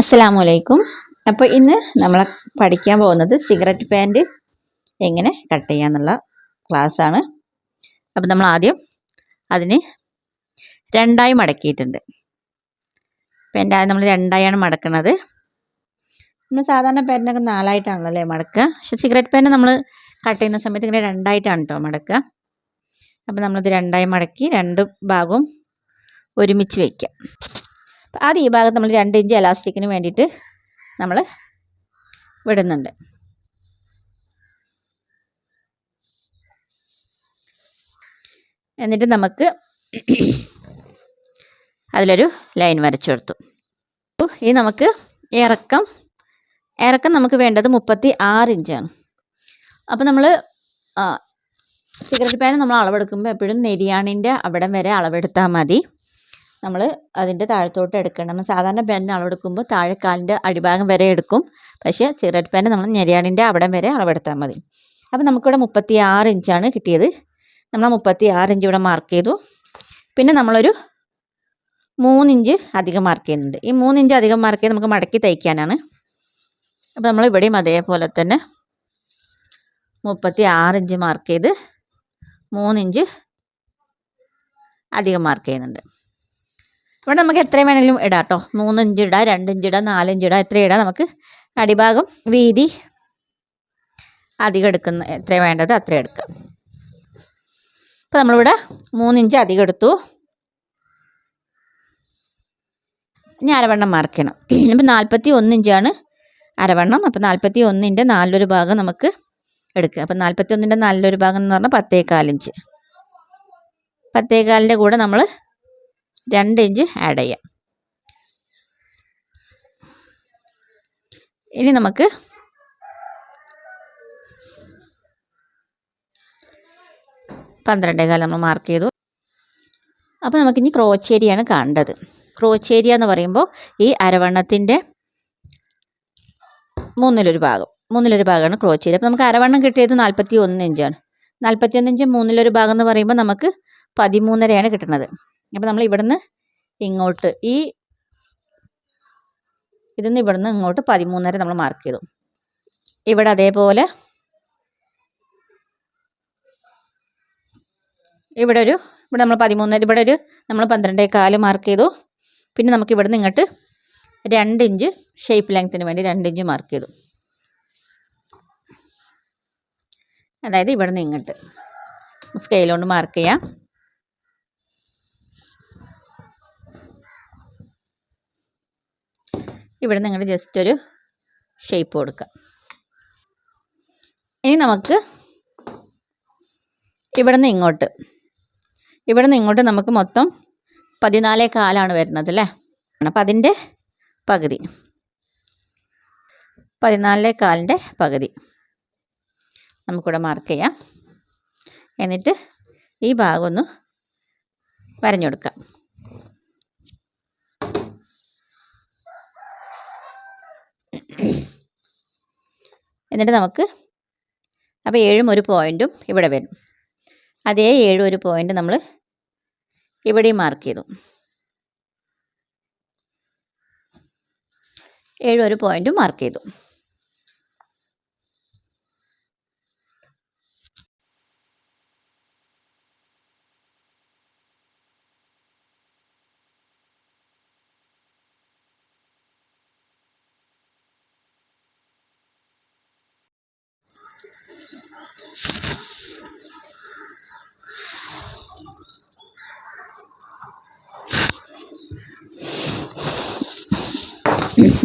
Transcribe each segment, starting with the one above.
അസ്സലാമു വലൈക്കും അപ്പോൾ ഇന്ന് നമ്മൾ പഠിക്കാൻ പോകുന്നത് സിഗരറ്റ് പാന്റ് എങ്ങനെ കട്ട് ചെയ്യാമെന്നുള്ള ക്ലാസ്സാണ്. അപ്പോൾ നമ്മൾ ആദ്യം അതിന് രണ്ടായി മടക്കിയിട്ടുണ്ട്. പാന്റ് ആദ്യം നമ്മൾ രണ്ടായാണ് മടക്കുന്നത് നമ്മൾ സാധാരണ പാന്റിനൊക്കെ നാലായിട്ടാണല്ലോ അല്ലേ മടക്കുക പക്ഷെ സിഗരറ്റ് പാന്റ് നമ്മൾ കട്ട് ചെയ്യുന്ന സമയത്ത് ഇങ്ങനെ രണ്ടായിട്ടാണ് കേട്ടോ മടക്കുക അപ്പോൾ നമ്മളിത് രണ്ടായി മടക്കി രണ്ട് ഭാഗവും ഒരുമിച്ച് വയ്ക്കുക ആദ്യം ഈ ഭാഗത്ത് നമ്മൾ രണ്ട് ഇഞ്ച് എലാസ്റ്റിക്കിന് വേണ്ടിയിട്ട് നമ്മൾ വിടുന്നുണ്ട്. എന്നിട്ട് നമുക്ക് അതിലൊരു ലൈൻ വരച്ചു കൊടുത്തു. ഇനി നമുക്ക് ഇറക്കം ഇറക്കം നമുക്ക് വേണ്ടത് മുപ്പത്തി ആറ് ഇഞ്ചാണ് അപ്പോൾ നമ്മൾ സിഗരറ്റ് പാൻ നമ്മൾ അളവെടുക്കുമ്പോൾ എപ്പോഴും നെരിയാണിന്റെ അവിടം വരെ അളവെടുത്താൽ മതി. നമ്മൾ അതിന്റെ താഴത്തോട്ട് എടുക്കണം. നമ്മൾ സാധാരണ പെൻ അളവെടുക്കുമ്പോൾ താഴെക്കാലിന്റെ അടിഭാഗം വരെ എടുക്കും. പക്ഷേ സിഗരറ്റ് പെൻ നമ്മൾ ഞെരിയാണിന്റെ അവിടം വരെ അളവെടുത്താൽ മതി. അപ്പോൾ നമുക്കിവിടെ മുപ്പത്തി ആറ് ഇഞ്ചാണ് കിട്ടിയത്. നമ്മൾ മുപ്പത്തി ആറ് ഇഞ്ച് ഇവിടെ മാർക്ക് ചെയ്തു. പിന്നെ നമ്മളൊരു മൂന്നിഞ്ച് അധികം മാർക്ക് ചെയ്യുന്നുണ്ട്. ഈ മൂന്നിഞ്ച് അധികം മാർക്ക് ചെയ്ത് നമുക്ക് മടക്കി തയ്ക്കാനാണ്. അപ്പോൾ നമ്മൾ ഇവിടെയും അതേപോലെ തന്നെ മുപ്പത്തി ആറ് ഇഞ്ച് മാർക്ക് ചെയ്ത് മൂന്നിഞ്ച് അധികം മാർക്ക് ചെയ്യുന്നുണ്ട്. ഇവിടെ നമുക്ക് എത്രയും വേണമെങ്കിലും ഇടാം കേട്ടോ. മൂന്ന് ഇഞ്ച് ഇടാം രണ്ട് ഇഞ്ച് ഇടാം നാല് ഇഞ്ച് ഇടാം എത്ര ഇടാം നമുക്ക് അടിഭാഗം വീതി അധികം എടുക്കുന്ന എത്ര വേണ്ടത് അത്ര എടുക്കാം. അപ്പോൾ നമ്മളിവിടെ മൂന്നിഞ്ച് അധികം എടുത്തു. ഇനി അരവണ്ണം മറക്കണം. ഇപ്പം നാൽപ്പത്തി ഒന്ന് ഇഞ്ചാണ് അരവണ്ണം. അപ്പോൾ നാൽപ്പത്തി ഒന്നിന്റെ നാലൊരു ഭാഗം നമുക്ക് എടുക്കുക അപ്പം നാൽപ്പത്തി ഒന്നിന്റെ നാലിലൊരു ഭാഗം എന്ന് പറഞ്ഞാൽ പത്തേകാലിഞ്ച് പത്തേകാലിന്റെ കൂടെ നമ്മൾ രണ്ട് ഇഞ്ച് ആഡ് ചെയ്യാം. ഇനി നമുക്ക് പന്ത്രണ്ടേ കാലം നമ്മൾ മാർക്ക് ചെയ്തു. അപ്പോൾ നമുക്കിനി ക്രോച്ചേരിയാണ് കാണേണ്ടത് ക്രോച്ചേരിയ എന്ന് പറയുമ്പോൾ ഈ അരവണ്ണത്തിന്റെ മൂന്നിലൊരു ഭാഗം. മൂന്നിലൊരു ഭാഗമാണ് ക്രോച്ചേരി അപ്പോൾ നമുക്ക് അരവണ്ണം കിട്ടിയത് നാൽപ്പത്തി ഒന്ന് ഇഞ്ചാണ്. നാൽപ്പത്തി ഒന്ന് ഇഞ്ച് മൂന്നിലൊരു ഭാഗം എന്ന് പറയുമ്പോൾ നമുക്ക് പതിമൂന്നരയാണ് കിട്ടുന്നത്. അപ്പോൾ നമ്മൾ ഇവിടുന്ന് ഇങ്ങോട്ട് ഈ ഇതിന്ന് ഇവിടുന്ന് ഇങ്ങോട്ട് പതിമൂന്നര നമ്മൾ മാർക്ക് ചെയ്തു. ഇവിടെ അതേപോലെ ഇവിടെ ഒരു ഇവിടെ നമ്മൾ പതിമൂന്നര ഇവിടെ ഒരു നമ്മൾ പന്ത്രണ്ടേ കാൽ മാർക്ക് ചെയ്തു. പിന്നെ നമുക്ക് ഇവിടുന്ന് ഇങ്ങോട്ട് രണ്ട് ഇഞ്ച് ഷേപ്പ് ലെങ്ത്തിന് വേണ്ടി രണ്ട് ഇഞ്ച് മാർക്ക് ചെയ്തു. അതായത് ഇവിടുന്ന് ഇങ്ങോട്ട് സ്കെയിൽ കൊണ്ട് മാർക്ക് ചെയ്യാം. ഇവിടെ നിങ്ങൾ ജസ്റ്റ് ഒരു ഷേപ്പ് കൊടുക്കുക ഇനി നമുക്ക് ഇവിടെ നിന്ന് ഇങ്ങോട്ട്. ഇവിടെ നിന്ന് ഇങ്ങോട്ട് നമുക്ക് മൊത്തം പതിനാലേ കാലാണ് വരുന്നത് അല്ലേ? അപ്പം അതിന്റെ പകുതി. പതിനാലേ കാലിന്റെ പകുതി. നമുക്കിവിടെ മാർക്ക് ചെയ്യാം. എന്നിട്ട് ഈ ഭാഗം ഒന്ന് കൊടുക്കാം. എന്നിട്ട് നമുക്ക് അപ്പോൾ ഏഴും ഒരു പോയിന്റും ഇവിടെ വരും. അതേ ഏഴും ഒരു പോയിന്റ് നമ്മൾ ഇവിടെയും മാർക്ക് ചെയ്തു. ഏഴും ഒരു പോയിന്റും മാർക്ക് ചെയ്തു.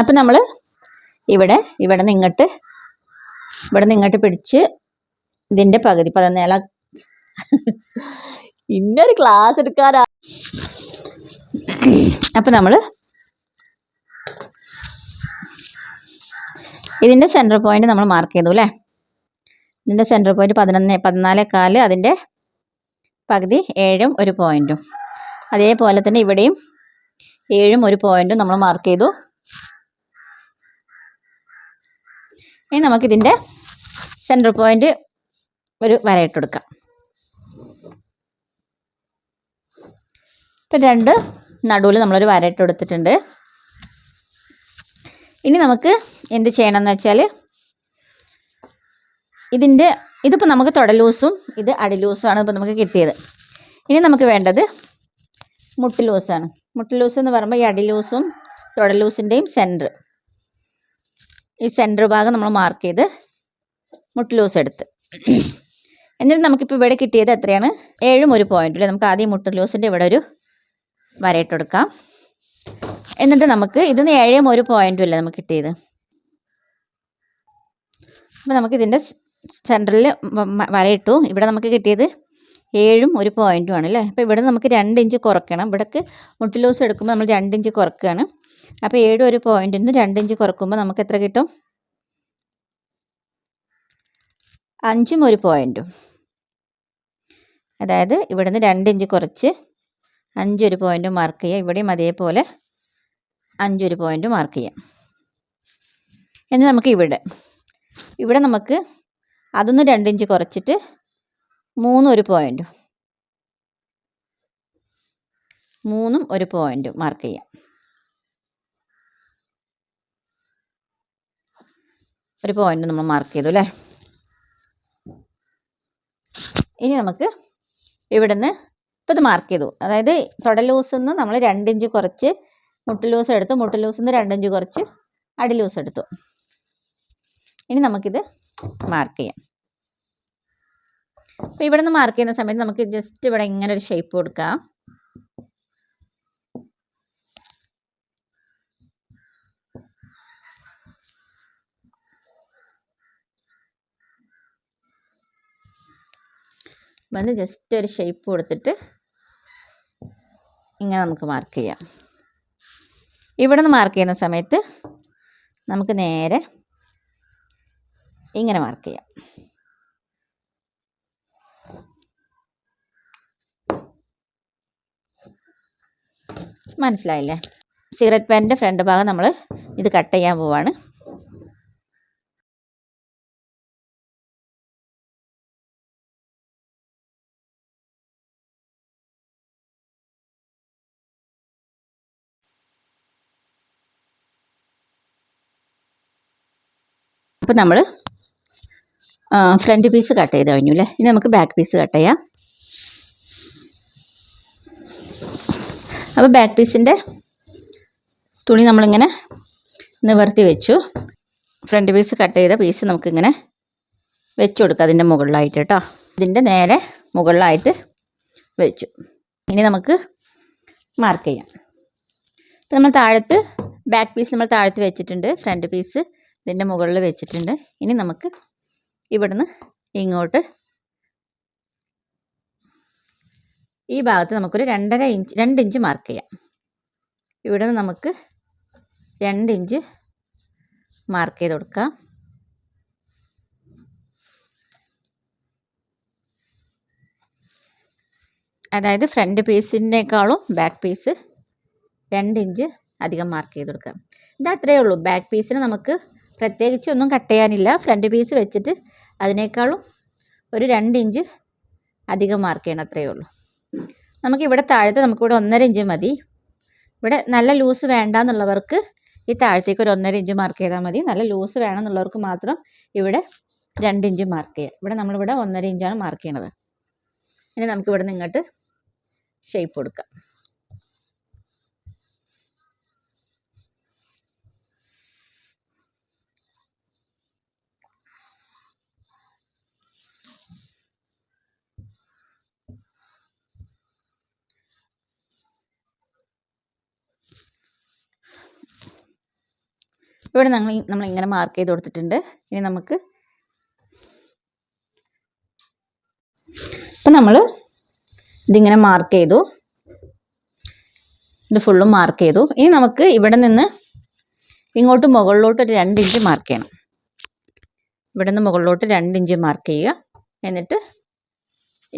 അപ്പം നമ്മൾ ഇവിടെ ഇവിടെ നിന്ന് ഇങ്ങോട്ട് ഇവിടെ നിന്ന് ഇങ്ങോട്ട് പിടിച്ച് ഇതിന്റെ പകുതി പതിനേല ഇന്നൊരു ക്ലാസ് എടുക്കാനാ. അപ്പം നമ്മൾ ഇതിന്റെ സെന്റർ പോയിന്റ് നമ്മൾ മാർക്ക് ചെയ്തു അല്ലേ ഇതിന്റെ സെന്റർ പോയിന്റ് പതിനൊന്ന് പതിനാല് കാൽ അതിന്റെ പകുതി ഏഴും ഒരു പോയിന്റും അതേപോലെ തന്നെ ഇവിടെയും ഏഴും ഒരു പോയിന്റും നമ്മൾ മാർക്ക് ചെയ്തു. ഇനി നമുക്കിതിന്റെ സെന്റർ പോയിന്റ് ഒരു വരയിട്ടെടുക്കാം. ഇപ്പം രണ്ട് നടുവിൽ നമ്മളൊരു വരയിട്ട് കൊടുത്തിട്ടുണ്ട് ഇനി നമുക്ക് എന്ത് ചെയ്യണമെന്ന് വെച്ചാൽ ഇതിന്റെ ഇതിപ്പോൾ നമുക്ക് തുടലൂസും ഇത് അടിലൂസുമാണ് ഇപ്പോൾ നമുക്ക് കിട്ടിയത്. ഇനി നമുക്ക് വേണ്ടത് മുട്ടിലൂസാണ്. മുട്ടിലൂസ് മുട്ട് ലൂസ് എന്ന് പറയുമ്പോൾ ഈ അടിലൂസും തുടലൂസിന്റെയും സെന്റർ ഈ സെന്റർ ഭാഗം നമ്മൾ മാർക്ക് ചെയ്ത് മുട്ടിലൂസ് എടുത്ത്. എന്നിട്ട് നമുക്കിപ്പോൾ ഇവിടെ കിട്ടിയത് എത്രയാണ്? ഏഴും ഒരു പോയിന്റ് അല്ലേ നമുക്ക് ആദ്യം മുട്ടിലൂസിന്റെ ഇവിടെ ഒരു വരയിട്ട് കൊടുക്കാം. എന്നിട്ട് നമുക്ക് ഇതിന് ഏഴും ഒരു പോയിന്റും അല്ലേ നമുക്ക് കിട്ടിയത്? അപ്പോൾ നമുക്ക് ഇതിന്റെ സെന്ററിൽ വരയിട്ടു. ഇവിടെ നമുക്ക് കിട്ടിയത് ഏഴും ഒരു പോയിന്റും ആണ് അല്ലേ അപ്പോൾ ഇവിടെ നമുക്ക് രണ്ട് ഇഞ്ച് കുറയ്ക്കണം ഇവിടേക്ക് മുട്ടിലൂസ് എടുക്കുമ്പോൾ നമ്മൾ രണ്ട് ഇഞ്ച് കുറയ്ക്കുകയാണ് അപ്പോൾ ഏഴും ഒരു പോയിന്റിൽ നിന്ന് രണ്ട് ഇഞ്ച് കുറക്കുമ്പോൾ നമുക്ക് എത്ര കിട്ടും? അഞ്ചും ഒരു പോയിന്റും അതായത് ഇവിടുന്ന് രണ്ട് ഇഞ്ച് കുറച്ച് അഞ്ചൊരു പോയിന്റ് മാർക്ക് ചെയ്യുക ഇവിടെയും അതേപോലെ അഞ്ചൊരു പോയിന്റ് മാർക്ക് ചെയ്യാം. ഇനി നമുക്ക് ഇവിടെ. ഇവിടെ നമുക്ക് അതൊന്ന് രണ്ട് ഇഞ്ച് കുറച്ചിട്ട് മൂന്നും ഒരു പോയിന്റും മൂന്നും ഒരു പോയിന്റും മാർക്ക് ചെയ്യാം. ഒരു പോയിന്റ് നമ്മൾ മാർക്ക് ചെയ്തു അല്ലേ? ഇനി നമുക്ക് ഇവിടുന്ന് ഇപ്പോൾ ഇത് മാർക്ക് ചെയ്തു. അതായത് തുട ലൂസിൽ നിന്ന് നമ്മൾ രണ്ടിഞ്ച് കുറച്ച് മുട്ടു ലൂസ് എടുത്തു. മുട്ടു ലൂസിൽ നിന്ന് രണ്ടിഞ്ച് കുറച്ച് അടി ലൂസ് എടുത്തു. ഇനി നമുക്കിത് മാർക്ക് ചെയ്യാം. അപ്പോൾ ഇവിടെ നിന്ന് മാർക്ക് ചെയ്യുന്ന സമയത്ത് നമുക്ക് ജസ്റ്റ് ഇവിടെ ഇങ്ങനെ ഒരു ഷേപ്പ് കൊടുക്കാം. വന്ന് ജസ്റ്റ് ഒരു ഷേപ്പ് കൊടുത്തിട്ട് ഇങ്ങനെ നമുക്ക് മാർക്ക് ചെയ്യാം. ഇവിടെ നിന്ന് മാർക്ക് ചെയ്യുന്ന സമയത്ത് നമുക്ക് നേരെ ഇങ്ങനെ മാർക്ക് ചെയ്യാം. മനസ്സിലായില്ലേ? സിഗരറ്റ് പാനിന്റെ ഫ്രണ്ട് ഭാഗം നമ്മൾ ഇത് കട്ട് ചെയ്യാൻ പോവാണ്. അപ്പോൾ നമ്മൾ ഫ്രണ്ട് പീസ് കട്ട് ചെയ്ത് കഴിഞ്ഞു അല്ലേ ഇനി നമുക്ക് ബാക്ക് പീസ് കട്ട് ചെയ്യാം. അപ്പോൾ ബാക്ക് പീസിന്റെ തുണി നമ്മളിങ്ങനെ നിവർത്തി വെച്ചു. ഫ്രണ്ട് പീസ് കട്ട് ചെയ്ത പീസ് നമുക്കിങ്ങനെ വെച്ച് കൊടുക്കുക അതിന്റെ മുകളിലായിട്ട് കേട്ടോ ഇതിന്റെ നേരെ മുകളിലായിട്ട് വെച്ചു. ഇനി നമുക്ക് മാർക്ക് ചെയ്യാം. ഇപ്പം നമ്മൾ താഴത്ത് ബാക്ക് പീസ് നമ്മൾ താഴത്ത് വെച്ചിട്ടുണ്ട്. ഫ്രണ്ട് പീസ് ഇതിന്റെ മുകളിൽ വെച്ചിട്ടുണ്ട്. ഇനി നമുക്ക് ഇവിടുന്ന് ഇങ്ങോട്ട്. ഈ ഭാഗത്ത് നമുക്കൊരു രണ്ടര ഇഞ്ച് രണ്ട് ഇഞ്ച് മാർക്ക് ചെയ്യാം. ഇവിടെ നിന്ന് നമുക്ക് രണ്ട് ഇഞ്ച് മാർക്ക് ചെയ്ത് കൊടുക്കാം. അതായത് ഫ്രണ്ട് പീസിനേക്കാളും ബാക്ക് പീസ് രണ്ട് ഇഞ്ച് അധികം മാർക്ക് ചെയ്ത് കൊടുക്കാം. ഇത് അത്രയേ ഉള്ളൂ. ബാക്ക് പീസിന് നമുക്ക് പ്രത്യേകിച്ച് ഒന്നും കട്ട് ചെയ്യാനില്ല. ഫ്രണ്ട് പീസ് വെച്ചിട്ട് അതിനേക്കാളും ഒരു രണ്ട് ഇഞ്ച് അധികം മാർക്ക് ചെയ്യണം അത്രയേ ഉള്ളൂ. നമുക്ക് ഇവിടെ താഴത്ത് നമുക്കിവിടെ ഒന്നര ഇഞ്ച് മതി. ഇവിടെ നല്ല ലൂസ് വേണ്ട എന്നുള്ളവർക്ക് ഈ താഴത്തേക്ക് ഒരു ഒന്നര ഇഞ്ച് മാർക്ക് ചെയ്താൽ മതി. നല്ല ലൂസ് വേണം എന്നുള്ളവർക്ക് മാത്രം ഇവിടെ രണ്ട് ഇഞ്ച് മാർക്ക് ചെയ്യാം. ഇവിടെ നമ്മളിവിടെ ഒന്നര ഇഞ്ചാണ് മാർക്ക് ചെയ്യണത്. ഇനി നമുക്കിവിടെ നിന്ന് ഇങ്ങോട്ട് ഷേപ്പ് കൊടുക്കാം. ഇവിടെ നമ്മൾ നമ്മൾ ഇങ്ങനെ മാർക്ക് ചെയ്ത് കൊടുത്തിട്ടുണ്ട്. ഇനി നമുക്ക് ഇപ്പം നമ്മൾ ഇതിങ്ങനെ മാർക്ക് ചെയ്തു. ഇത് ഫുള്ളും മാർക്ക് ചെയ്തു. ഇനി നമുക്ക് ഇവിടെ നിന്ന് ഇങ്ങോട്ട് മുകളിലോട്ട് ഒരു രണ്ട് ഇഞ്ച് മാർക്ക് ചെയ്യണം. ഇവിടെ നിന്ന് മുകളിലോട്ട് രണ്ട് ഇഞ്ച് മാർക്ക് ചെയ്യുക. എന്നിട്ട്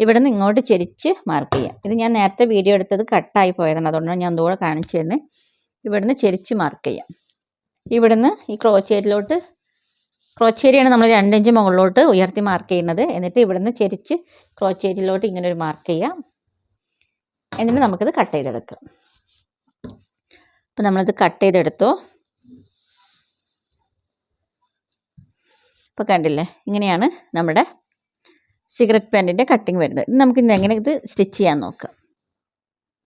ഇവിടെ നിന്ന് ഇങ്ങോട്ട് ചെരിച്ച് മാർക്ക് ചെയ്യുക. ഇത് ഞാൻ നേരത്തെ വീഡിയോ എടുത്തത് കട്ടായി പോയതാണ്. അതുകൊണ്ടാണ് ഞാൻ ഒന്നുകൂടെ കാണിച്ചു തന്നെ ഇവിടുന്ന് ചെരിച്ച് മാർക്ക് ചെയ്യാം. ഇവിടുന്ന് ഈ ക്രോച്ചേരിയിലോട്ട് ക്രോച്ചേരിയാണ് നമ്മൾ രണ്ടഞ്ച് മുകളിലോട്ട് ഉയർത്തി മാർക്ക് ചെയ്യുന്നത്. എന്നിട്ട് ഇവിടുന്ന് ചെരിച്ച് ക്രോച്ചേരിയിലോട്ട് ഇങ്ങനെ ഒരു മാർക്ക് ചെയ്യാം. എന്നിട്ട് നമുക്കിത് കട്ട് ചെയ്തെടുക്കാം. അപ്പം നമ്മളിത് കട്ട് ചെയ്തെടുത്തു. ഇപ്പോൾ കണ്ടില്ലേ ഇങ്ങനെയാണ് നമ്മുടെ സിഗരറ്റ് പാന്റിന്റെ കട്ടിങ് വരുന്നത്. നമുക്ക് ഇന്ന് എങ്ങനെ ഇത് സ്റ്റിച്ച് ചെയ്യാൻ നോക്കാം.